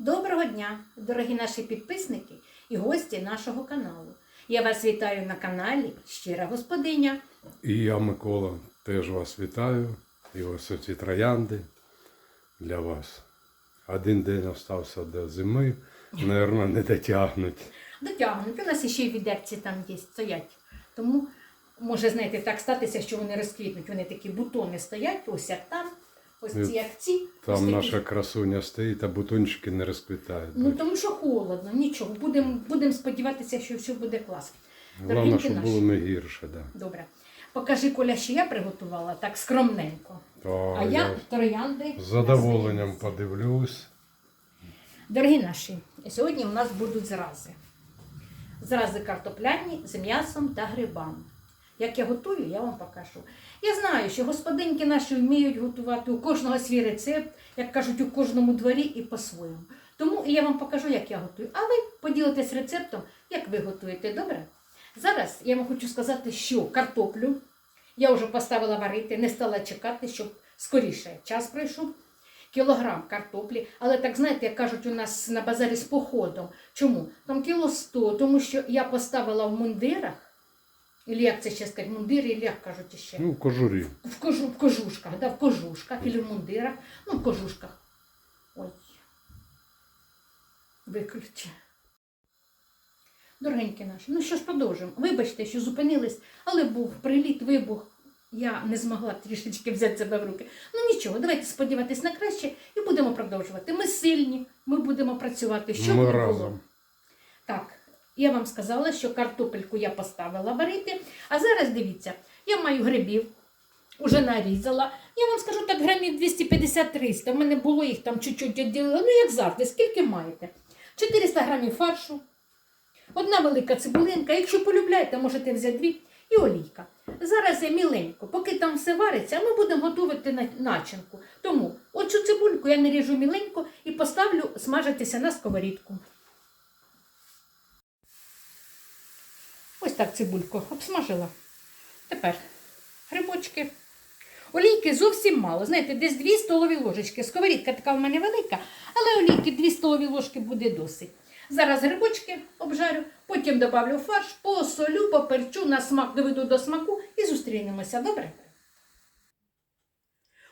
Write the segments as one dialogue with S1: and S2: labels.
S1: Доброго дня, дорогі наші підписники і гості нашого каналу. Я вас вітаю на каналі Щира Господиня.
S2: І я, Микола, теж вас вітаю. І ось ці троянди для вас. Один день остався до зими, мабуть, не дотягнуть.
S1: Дотягнуть. У нас ще й відерці там є, стоять. Тому може, знаєте, так статися, що вони розквітнуть. Вони такі бутони стоять, ось як там, ось ці як ці.
S2: Там
S1: такі.
S2: наша красуня стоїть, а бутончики не розквітають.
S1: Ну тому що холодно, нічого. Будемо будем сподіватися, що все буде класно.
S2: Головне, щоб
S1: наші.
S2: було не гірше. Да.
S1: Добре. Покажи, Коля, що я приготувала так скромненько.
S2: То
S1: А я троянди.
S2: з задоволенням подивлюсь.
S1: Дорогі наші, сьогодні у нас будуть зрази. Зрази картопляні з м'ясом та грибами. Як я готую, я вам покажу. Я знаю, що господинки наші вміють готувати у кожного свій рецепт, як кажуть, у кожному дворі і по-своєму. Тому я вам покажу, як я готую. А ви поділитесь рецептом, як ви готуєте, добре? Зараз я вам хочу сказати, що картоплю я вже поставила варити, не стала чекати, щоб скоріше час пройшов кілограм картоплі, але так знаєте, як кажуть у нас на базарі з походом. Чому? Там кіло 100, тому що я поставила в мундирах, Ілі як це ще сказати, мундири, і як кажуть ще.
S2: Ну, в кожурі.
S1: В, кожу, в кожушках, да, в кожушках, і в мундирах, ну, в кожушках. Ой. Виключи. Дорогенькі наші, ну що ж продовжуємо. Вибачте, що зупинились, але був приліт, вибух. Я не змогла трішечки взяти себе в руки. Ну нічого, давайте сподіватись на краще і будемо продовжувати. Ми сильні, ми будемо працювати. Що
S2: Ми разом.
S1: Я вам сказала, що картопельку я поставила варити. А зараз дивіться, я маю грибів, уже нарізала. Я вам скажу так, грамів 250-300. У мене було їх там чуть-чуть відділила. Ну, як завжди, скільки маєте? 400 грамів фаршу, одна велика цибулинка. Якщо полюбляєте, можете взяти дві і олійка. Зараз я міленько, поки там все вариться, ми будемо готувати на- начинку. Тому оцю цибульку я наріжу міленько і поставлю смажитися на сковорідку. Так цибульку обсмажила. Тепер грибочки. Олійки зовсім мало. Знаєте, десь 2 столові ложечки. Сковорідка така в мене велика, але олійки 2 столові ложки буде досить. Зараз грибочки обжарю, потім добавлю фарш, посолю, поперчу, на смак доведу до смаку і зустрінемося. Добре?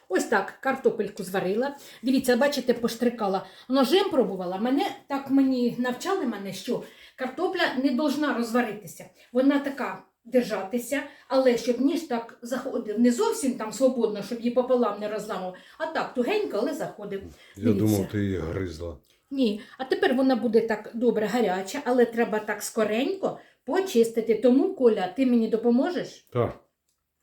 S1: Ось так картопельку зварила. Дивіться, бачите, поштрикала. Ножем пробувала. Мене так мені навчали мене, що картопля не должна розваритися. Вона така держатися, але щоб ніж так заходив не зовсім там свободно, щоб її пополам не розламав, а так тугенько, але заходив.
S2: Я
S1: Дивіться.
S2: думав, ти її гризла.
S1: Ні, а тепер вона буде так добре гаряча, але треба так скоренько почистити. Тому, Коля, ти мені допоможеш?
S2: Так,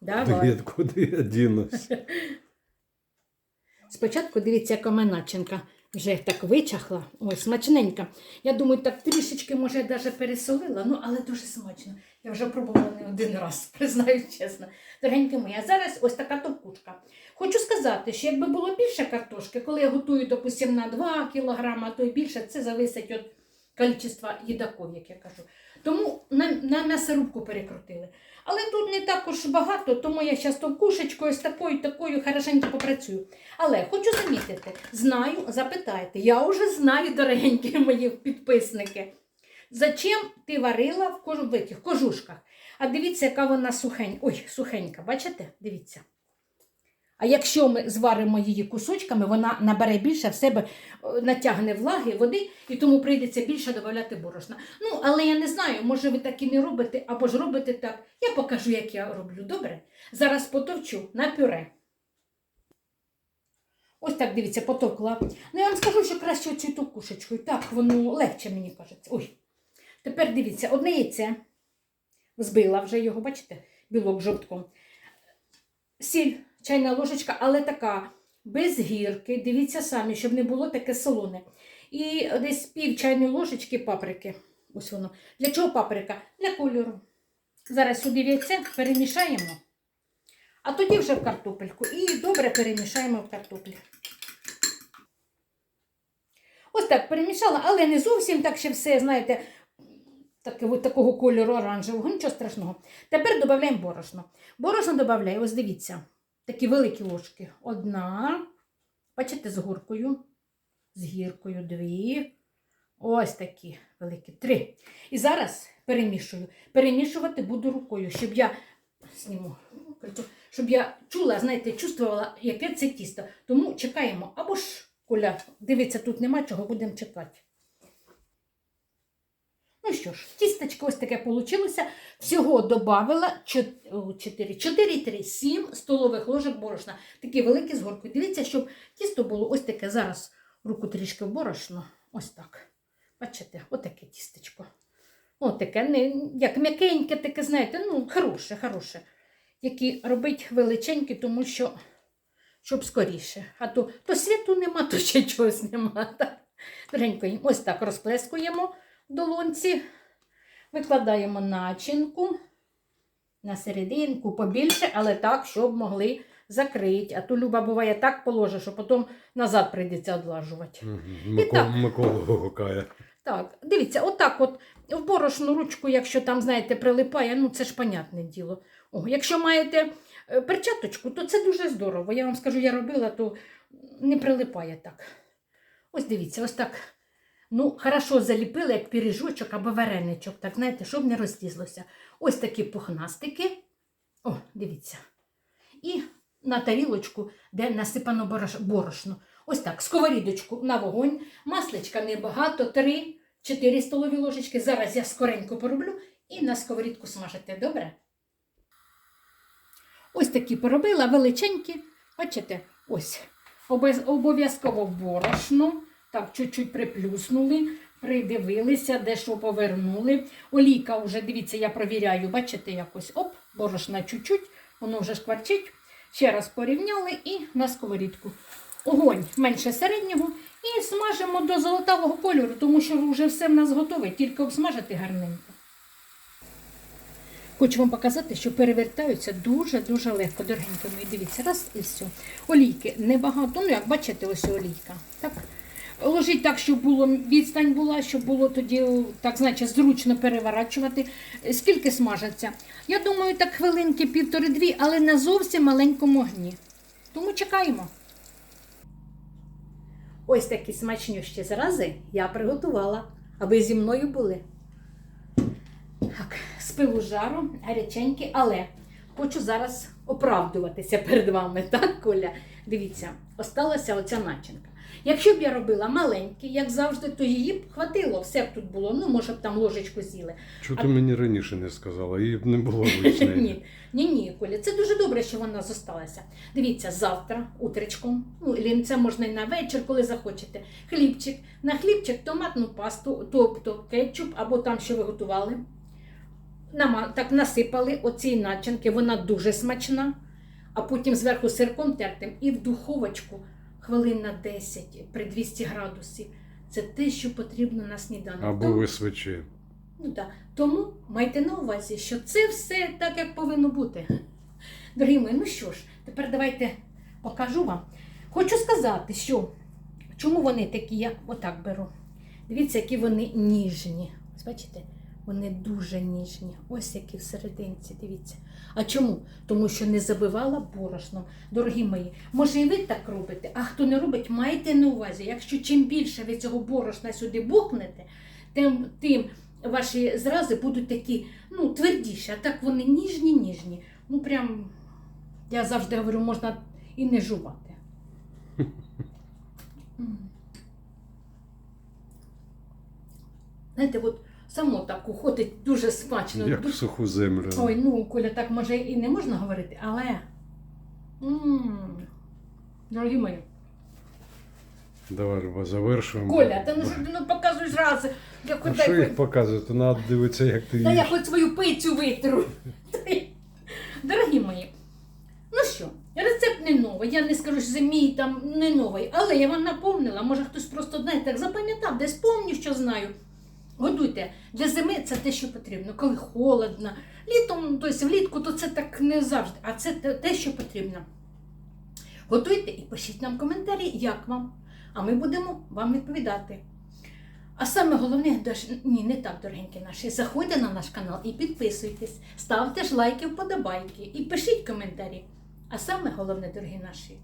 S1: Давай.
S2: куди, куди я дінусь?
S1: Спочатку дивіться, яка начинка вже так вичахла. Ой, смачненька. Я думаю, так трішечки, може, я навіть пересолила, ну, але дуже смачно. Я вже пробувала не один раз, признаю чесно. Дорогенькі мої, а зараз ось така топкучка. Хочу сказати, що якби було більше картошки, коли я готую, допустимо, на 2 кілограма, то й більше, це зависить від кількості їдаків, як я кажу. Тому на, на м'ясорубку перекрутили. Але тут не також багато, тому я зараз товкушечкою з такою, такою хорошенько попрацюю. Але хочу замітити, знаю, запитайте. Я вже знаю, дорогенькі мої підписники. Зачем ти варила в, кож... в этих кожушках? А дивіться, яка вона сухенька. Ой, сухенька, бачите? Дивіться. А якщо ми зваримо її кусочками, вона набере більше в себе, е, натягне влаги, води, і тому прийдеться більше додати борошна. Ну, але я не знаю, може ви так і не робите, або ж робите так. Я покажу, як я роблю. Добре? Зараз потовчу на пюре. Ось так, дивіться, потовкла. Ну, я вам скажу, що краще оцю товкушечкою. Так, воно легше, мені кажеться. Ой. Тепер дивіться, одне яйце. Збила вже його, бачите, білок жовтком. Сіль, чайна ложечка, але така, без гірки. Дивіться самі, щоб не було таке солоне. І десь пів чайної ложечки паприки. Ось воно. Для чого паприка? Для кольору. Зараз сюди яйце перемішаємо. А тоді вже в картопельку. І добре перемішаємо в картоплі. Ось так перемішала, але не зовсім так ще все, знаєте, таке, от такого кольору оранжевого, нічого страшного. Тепер додаємо борошно. Борошно додаю, ось дивіться, такі великі ложки. Одна, бачите, з горкою. з гіркою дві. Ось такі великі. Три. І зараз перемішую. Перемішувати буду рукою, щоб я зніму, щоб я чула, знаєте, чувствувала, яке це тісто. Тому чекаємо. Або ж, Коля, дивиться, тут нема чого, будемо чекати. Ну що ж, тістечко ось таке вийшло. Всього додавила 4, 4,3, 7 столових ложок борошна. Такі великі з горкою. Дивіться, щоб тісто було ось таке. Зараз руку трішки в борошно. Ось так. Бачите, отаке тістечко. Отаке, не, як м'якеньке, таке, знаєте, ну, хороше, хороше. Які робить величенькі, тому що щоб скоріше. А то, то світу нема, то ще чогось нема. Так. Дорогенько, ось так розплескуємо долонці, викладаємо начинку на серединку побільше, але так, щоб могли закрити. А то Люба буває так положить, що потім назад прийдеться одлажувати.
S2: Микола гукає.
S1: Так, дивіться, отак от в борошну ручку, якщо там, знаєте, прилипає, ну це ж понятне діло. О, якщо маєте е, перчаточку, то це дуже здорово. Я вам скажу, я робила, то не прилипає так. Ось дивіться, ось так. Ну, хорошо заліпили, як пиріжочок або вареничок, так знаєте, щоб не розлізлося. Ось такі пухнастики. О, дивіться. І на тарілочку, де насипано борошно. Ось так, сковорідочку на вогонь, масличка небагато, 3-4 столові ложечки. Зараз я скоренько пороблю і на сковорідку смажити. Добре? Ось такі поробила, величенькі. Бачите, ось. Обов'язково борошно. Так, чуть-чуть приплюснули, придивилися, дещо повернули. Олійка вже, дивіться, я провіряю, бачите, якось оп, борошна чуть-чуть, воно вже шкварчить. Ще раз порівняли і на сковорідку. Огонь менше середнього і смажимо до золотавого кольору, тому що вже все в нас готове, тільки обсмажити гарненько. Хочу вам показати, що перевертаються дуже-дуже легко. Дорогенько мої, дивіться, раз і все. Олійки небагато, ну як бачите, ось олійка. Так? Ложіть так, щоб було відстань була, щоб було тоді, так значить, зручно переворачувати. Скільки смажаться? Я думаю, так хвилинки півтори-дві, але на зовсім маленькому огні. Тому чекаємо. Ось такі смачнющі зрази я приготувала, аби зі мною були. Так, з пилу жару, гаряченькі, але хочу зараз оправдуватися перед вами, так, Коля? Дивіться, осталася оця начинка. Якщо б я робила маленькі, як завжди, то її б хватило, все б тут було, ну, може б там ложечку з'їли.
S2: Чого ти мені раніше не сказала? Її б не було лишньої.
S1: Ні, ні, ні, Коля, це дуже добре, що вона зосталася. Дивіться, завтра, утречком, ну, це можна і на вечір, коли захочете. Хлібчик, на хлібчик томатну пасту, тобто кетчуп або там, що ви готували. Так насипали оці начинки, вона дуже смачна, а потім зверху сирком тертим і в духовочку хвилин на 10 при 200 градусів. Це те, що потрібно на сніданок.
S2: Або
S1: Тому-
S2: ви свечі.
S1: Ну так. Тому майте на увазі, що це все так, як повинно бути. Дорогі мої, ну що ж, тепер давайте покажу вам. Хочу сказати, що чому вони такі, я отак беру. Дивіться, які вони ніжні. Ось бачите, вони дуже ніжні. Ось які всерединці, дивіться. А чому? Тому що не забивала борошном. Дорогі мої, може і ви так робите, а хто не робить, майте на увазі, якщо чим більше ви цього борошна сюди бухнете, тим, тим ваші зрази будуть такі, ну, твердіші, а так вони ніжні, ніжні. Ну, прям, я завжди говорю, можна і не жувати. Знаєте, от само так уходить дуже смачно.
S2: Як в
S1: Дуже-
S2: суху землю.
S1: Ой, ну, Коля, так може і не можна говорити, але. м Дорогі мої.
S2: Давай, Люба, завершуємо.
S1: Коля, та ну що ти ну показуєш рази. Я
S2: А
S1: хоч
S2: що
S1: дай-
S2: їх показувати? Треба дивитися, як ти
S1: Та я хоч свою пицю витру. Дорогі мої, ну що, рецепт не новий. Я не скажу, що це мій там не новий, але я вам напомнила. Може хтось просто знаєте, так запам'ятав, десь помню, що знаю. Годуйте. Для зими це те, що потрібно, коли холодно. Літом, тобто влітку, то це так не завжди, а це те- що потрібно. Готуйте і пишіть нам коментарі, як вам. А ми будемо вам відповідати. А саме головне, ні, не так, дорогенькі наші. Заходьте на наш канал і підписуйтесь, ставте ж лайки, вподобайки і пишіть коментарі. А саме головне, дорогі наші,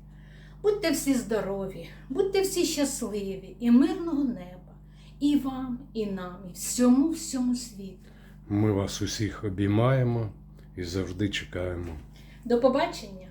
S1: Будьте всі здорові, будьте всі щасливі і мирного неба. І вам, і нам, і всьому всьому світу.
S2: Ми вас усіх обіймаємо і завжди чекаємо.
S1: До побачення!